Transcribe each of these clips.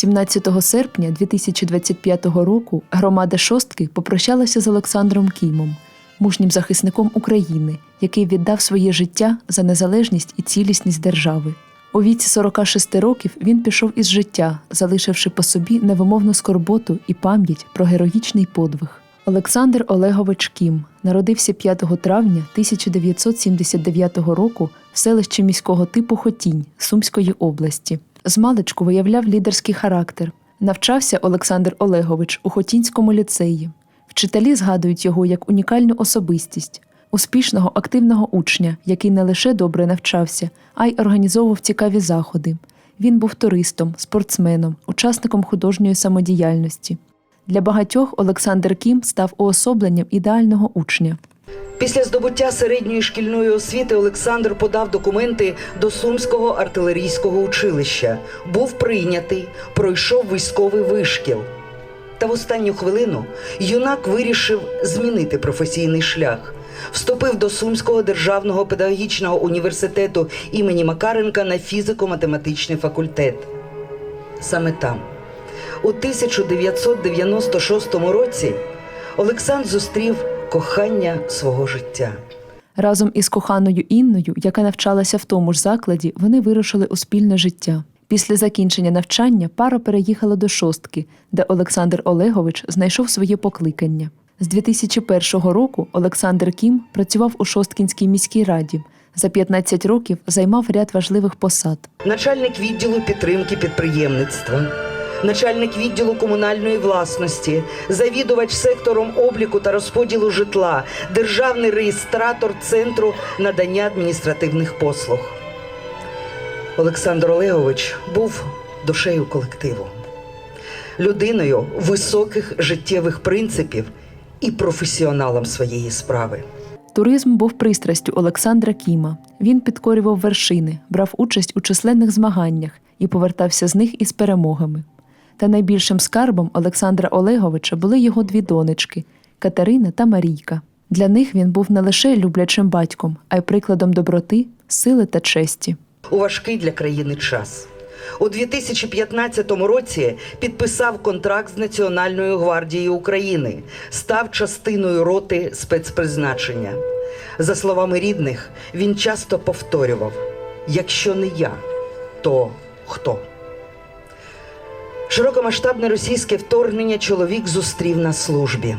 17 серпня 2025 року громада шостки попрощалася з Олександром Кімом, мужнім захисником України, який віддав своє життя за незалежність і цілісність держави. У віці 46 років він пішов із життя, залишивши по собі невимовну скорботу і пам'ять про героїчний подвиг. Олександр Олегович Кім народився 5 травня 1979 року в селищі міського типу Хотінь Сумської області. Змалечку виявляв лідерський характер. Навчався Олександр Олегович у Хотінському ліцеї. Вчителі згадують його як унікальну особистість, успішного активного учня, який не лише добре навчався, а й організовував цікаві заходи. Він був туристом, спортсменом, учасником художньої самодіяльності. Для багатьох Олександр Кім став уособленням ідеального учня. Після здобуття середньої шкільної освіти Олександр подав документи до Сумського артилерійського училища. Був прийнятий, пройшов військовий вишкіл. Та в останню хвилину юнак вирішив змінити професійний шлях. Вступив до Сумського державного педагогічного університету імені Макаренка на фізико-математичний факультет. Саме там, у 1996 році, Олександр зустрів кохання свого життя. Разом із коханою Інною, яка навчалася в тому ж закладі, вони вирушили у спільне життя. Після закінчення навчання пара переїхала до шостки, де Олександр Олегович знайшов своє покликання. З 2001 року Олександр Кім працював у Шосткінській міській раді. За 15 років займав ряд важливих посад. начальник відділу підтримки підприємництва, начальник відділу комунальної власності, завідувач сектором обліку та розподілу житла, державний реєстратор Центру надання адміністративних послуг. Олександр Олегович був душею колективу, людиною високих життєвих принципів і професіоналом своєї справи. Туризм був пристрастю Олександра Кіма. Він підкорював вершини, брав участь у численних змаганнях і повертався з них із перемогами. Та найбільшим скарбом Олександра Олеговича були його дві донечки Катерина та Марійка. Для них він був не лише люблячим батьком, а й прикладом доброти, сили та честі. у важкий для країни час. У 2015 році підписав контракт з Національною гвардією України, став частиною роти спецпризначення. За словами рідних, він часто повторював: якщо не я, то хто? Широкомасштабне російське вторгнення чоловік зустрів на службі.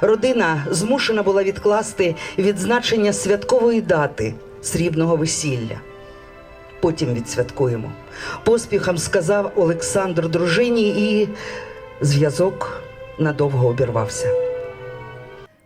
Родина змушена була відкласти відзначення святкової дати срібного весілля. Потім відсвяткуємо. Поспіхом сказав Олександр дружині, і зв'язок надовго обірвався.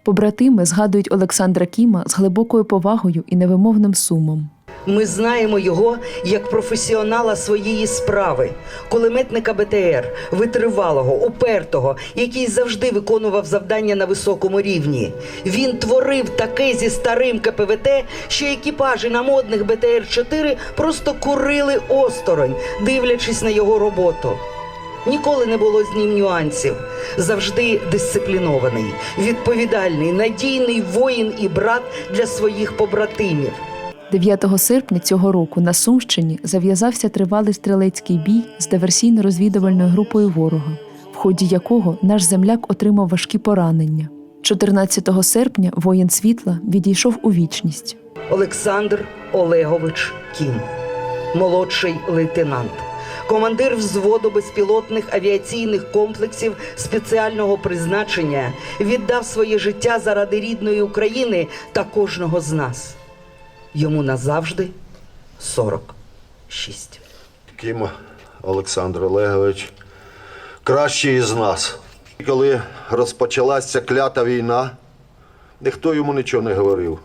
Побратими згадують Олександра Кіма з глибокою повагою і невимовним сумом. Ми знаємо його як професіонала своєї справи, кулеметника БТР, витривалого, упертого, який завжди виконував завдання на високому рівні. Він творив таке зі старим КПВТ, що екіпажі на модних БТР-4 просто курили осторонь, дивлячись на його роботу. Ніколи не було з ним нюансів. Завжди дисциплінований, відповідальний, надійний воїн і брат для своїх побратимів. 9 серпня цього року на Сумщині зав'язався тривалий стрілецький бій з диверсійно-розвідувальною групою ворога, в ході якого наш земляк отримав важкі поранення. 14 серпня воїн світла відійшов у вічність. Олександр Олегович Кім, молодший лейтенант, командир взводу безпілотних авіаційних комплексів спеціального призначення, віддав своє життя заради рідної України та кожного з нас. Йому назавжди 46. Кім Олександр Олегович, кращий із нас. Коли розпочалася клята війна, ніхто йому нічого не говорив.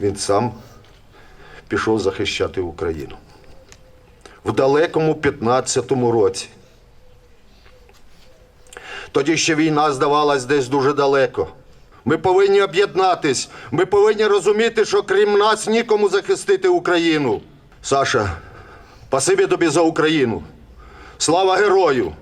Він сам пішов захищати Україну. В далекому 15-му році. Тоді ще війна здавалась десь дуже далеко. Ми повинні об'єднатись. Ми повинні розуміти, що крім нас нікому захистити Україну. Саша, Спасибі тобі за Україну. Слава герою!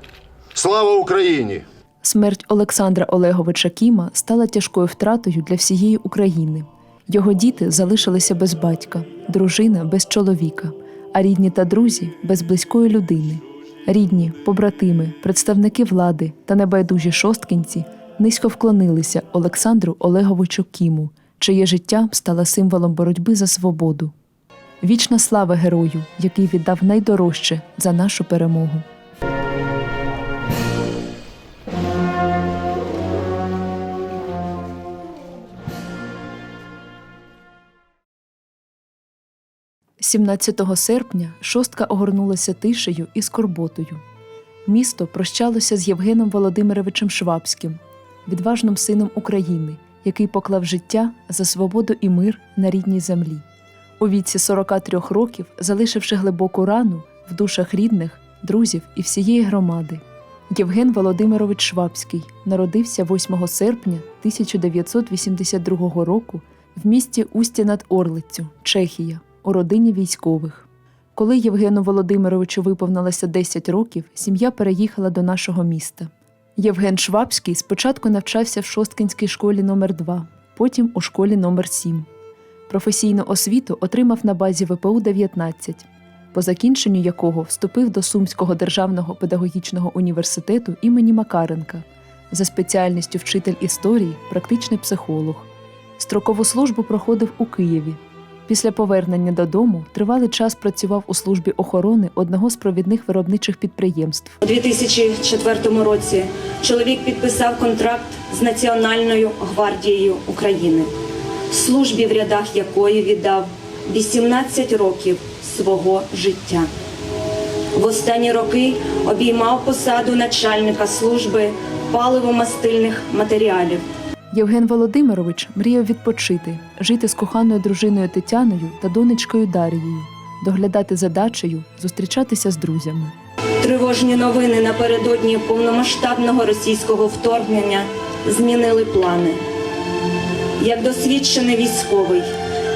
Слава Україні! Смерть Олександра Олеговича Кіма стала тяжкою втратою для всієї України. Його діти залишилися без батька, дружина без чоловіка, а рідні та друзі без близької людини. Рідні, побратими, представники влади та небайдужі шосткінці низько вклонилися Олександру Олеговичу Кіму, чиє життя стало символом боротьби за свободу. Вічна слава герою, який віддав найдорожче за нашу перемогу. – 17 серпня шостка огорнулася тишею і скорботою. Місто прощалося з Євгеном Володимировичем Швабським, відважним сином України, який поклав життя за свободу і мир на рідній землі. У віці 43 років, залишивши глибоку рану в душах рідних, друзів і всієї громади. Євген Володимирович Швабський народився 8 серпня 1982 року в місті Устя над Орлицю, Чехія, у родині військових. Коли Євгену Володимировичу виповнилося 10 років, сім'я переїхала до нашого міста. Євген Швабський спочатку навчався в Шосткинській школі номер 2 потім у школі номер 7 Професійну освіту отримав на базі ВПУ 19 по закінченню якого вступив до Сумського державного педагогічного університету імені Макаренка за спеціальністю вчитель історії, практичний психолог. Строкову службу проходив у Києві. Після повернення додому тривалий час працював у службі охорони одного з провідних виробничих підприємств. У 2004 році чоловік підписав контракт з Національною гвардією України, службі в рядах якої віддав 18 років свого життя. В останні роки обіймав посаду начальника служби паливо-мастильних матеріалів. Євген Володимирович мріяв відпочити, жити з коханою дружиною Тетяною та донечкою Дарією, доглядати за дачею, зустрічатися з друзями. Тривожні новини напередодні повномасштабного російського вторгнення змінили плани. Як досвідчений військовий,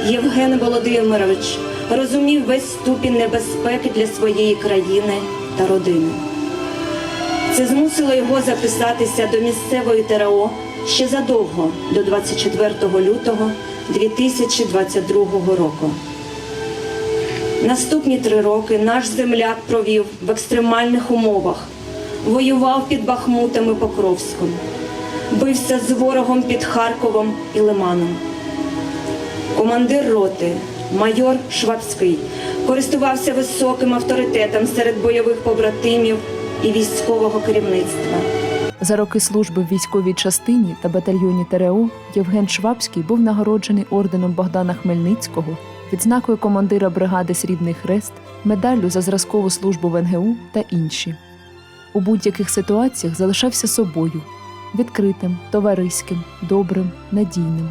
Євген Володимирович розумів весь ступінь небезпеки для своєї країни та родини. Це змусило його записатися до місцевої ТРО ще задовго до 24 лютого 2022 року. Наступні три роки наш земляк провів в екстремальних умовах, воював під Бахмутом і Покровськом, бився з ворогом під Харковом і Лиманом. Командир роти, майор Швабський, користувався високим авторитетом серед бойових побратимів і військового керівництва. За роки служби в військовій частині та батальйоні ТРО Євген Швабський був нагороджений орденом Богдана Хмельницького, відзнакою командира бригади Срібний Хрест, медаллю за зразкову службу в НГУ та інші. У будь-яких ситуаціях залишався собою відкритим, товариським, добрим, надійним.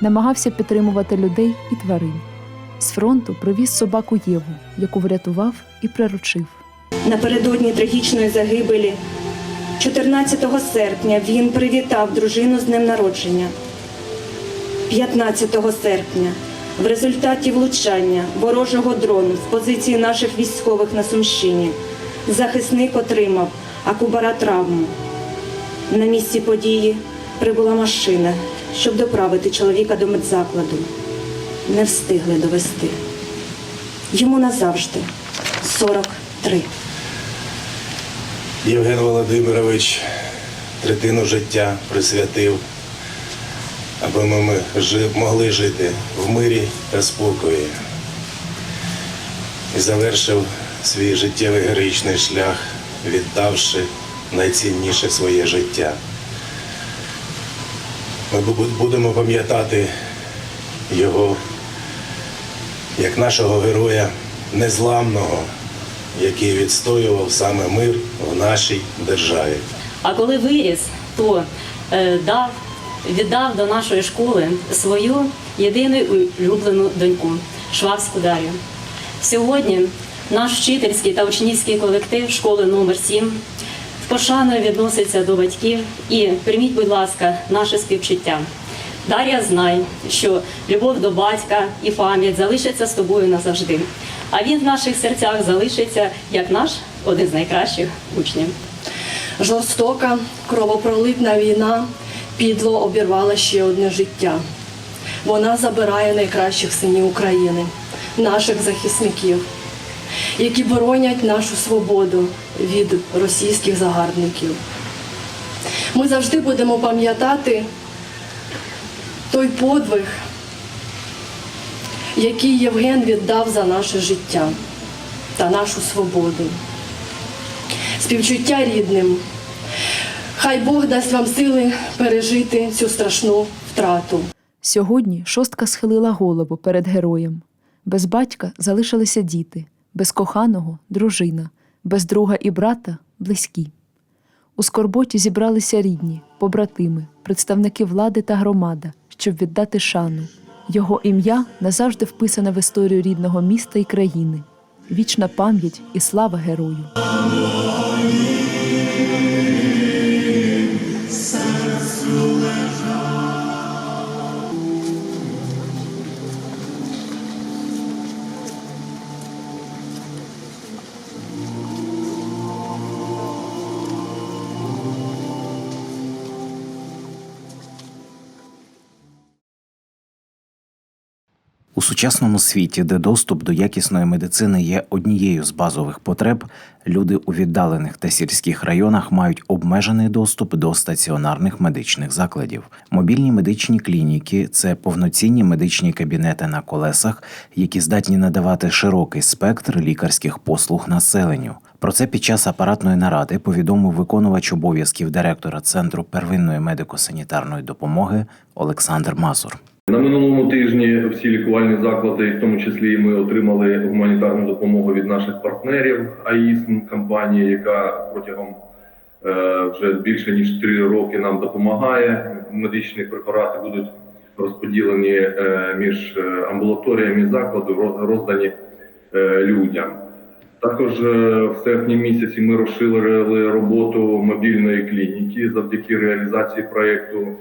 Намагався підтримувати людей і тварин. З фронту привіз собаку Єву, яку врятував і приручив. Напередодні трагічної загибелі 14 серпня він привітав дружину з днем народження. 15 серпня в результаті влучання ворожого дрону в позиції наших військових на Сумщині захисник отримав акубара травму. На місці події прибула машина, щоб доправити чоловіка до медзакладу. Не встигли довести. Йому назавжди 43. Євген Володимирович третину життя присвятив, аби ми могли жити в мирі та спокої. І завершив свій життєвий героїчний шлях, віддавши найцінніше своє життя. Ми будемо пам'ятати його як нашого героя незламного, який відстоював саме мир в нашій державі. А коли виріс, то е, дав, віддав до нашої школи свою єдину улюблену доньку Швабську Дар'ю. Сьогодні наш вчительський та учнівський колектив школи номер 7 з пошаною відноситься до батьків і прийміть, будь ласка, наше співчуття. Дар'я, знай, що любов до батька і пам'ять залишаться з тобою назавжди. А він в наших серцях залишиться як наш один з найкращих учнів. Жорстока кровопролитна війна підло обірвала ще одне життя. Вона забирає найкращих синів України, наших захисників, які боронять нашу свободу від російських загарбників. Ми завжди будемо пам'ятати той подвиг, який Євген віддав за наше життя та нашу свободу. Співчуття рідним. Хай Бог дасть вам сили пережити цю страшну втрату. Сьогодні шостка схилила голову перед героєм. Без батька залишилися діти, без коханого дружина, без друга і брата близькі. У скорботі зібралися рідні, побратими, представники влади та громада, щоб віддати шану. Його ім'я назавжди вписане в історію рідного міста і країни. Вічна пам'ять і слава герою. У сучасному світі, де доступ до якісної медицини є однією з базових потреб, люди у віддалених та сільських районах мають обмежений доступ до стаціонарних медичних закладів. Мобільні медичні клініки це повноцінні медичні кабінети на колесах, які здатні надавати широкий спектр лікарських послуг населенню. Про це під час апаратної наради повідомив виконувач обов'язків директора Центру первинної медико-санітарної допомоги Олександр Мазур. На минулому тижні всі лікувальні заклади, в тому числі ми отримали гуманітарну допомогу від наших партнерів АІСМ, компанії, яка протягом е, вже більше ніж три роки нам допомагає. Медичні препарати будуть розподілені е, між е, амбулаторіями закладу, роз- роздані людям. Також е, в серпні місяці ми розширили роботу мобільної клініки завдяки реалізації проєкту е,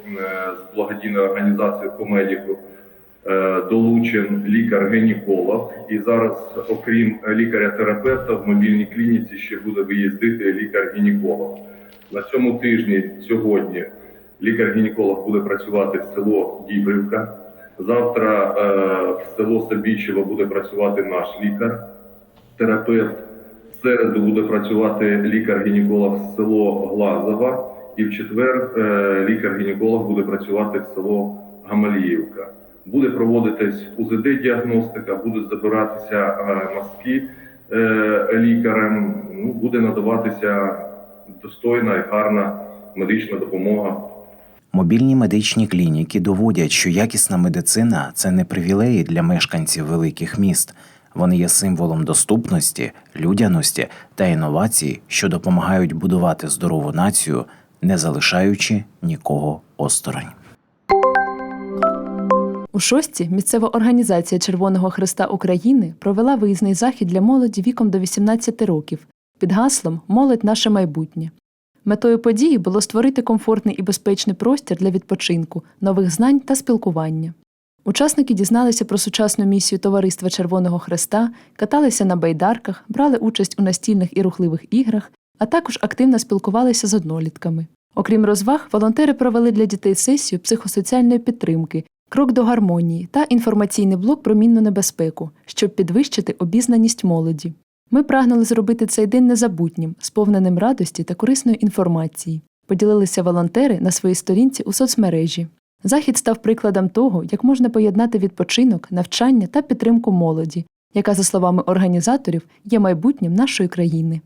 з благодійної організації Комедіку. Е, Долучен лікар-гінеколог, і зараз, окрім лікаря-терапевта, в мобільній клініці ще буде виїздити лікар-гінеколог. На цьому тижні сьогодні лікар-гінеколог буде працювати в село Дібрівка. Завтра е, в село Сабічево буде працювати наш лікар терапевт. В середу буде працювати лікар-гінеколог з село Глазова, і в четвер е, лікар-гінеколог буде працювати в село Гамаліївка. Буде проводитись УЗД-діагностика, будуть забиратися е, мазки е, лікарем. Ну, буде надаватися достойна і гарна медична допомога Мобільні медичні клініки доводять, що якісна медицина це не привілеї для мешканців великих міст. Вони є символом доступності, людяності та інновацій, що допомагають будувати здорову націю, не залишаючи нікого осторонь. У шості місцева організація Червоного Христа України провела виїзний захід для молоді віком до 18 років під гаслом Молодь наше майбутнє. Метою події було створити комфортний і безпечний простір для відпочинку, нових знань та спілкування. Учасники дізналися про сучасну місію Товариства Червоного Христа, каталися на байдарках, брали участь у настільних і рухливих іграх, а також активно спілкувалися з однолітками. Окрім розваг, волонтери провели для дітей сесію психосоціальної підтримки, крок до гармонії та інформаційний блок про мінну небезпеку, щоб підвищити обізнаність молоді. Ми прагнули зробити цей день незабутнім, сповненим радості та корисної інформації. Поділилися волонтери на своїй сторінці у соцмережі. Захід став прикладом того, як можна поєднати відпочинок, навчання та підтримку молоді, яка, за словами організаторів, є майбутнім нашої країни.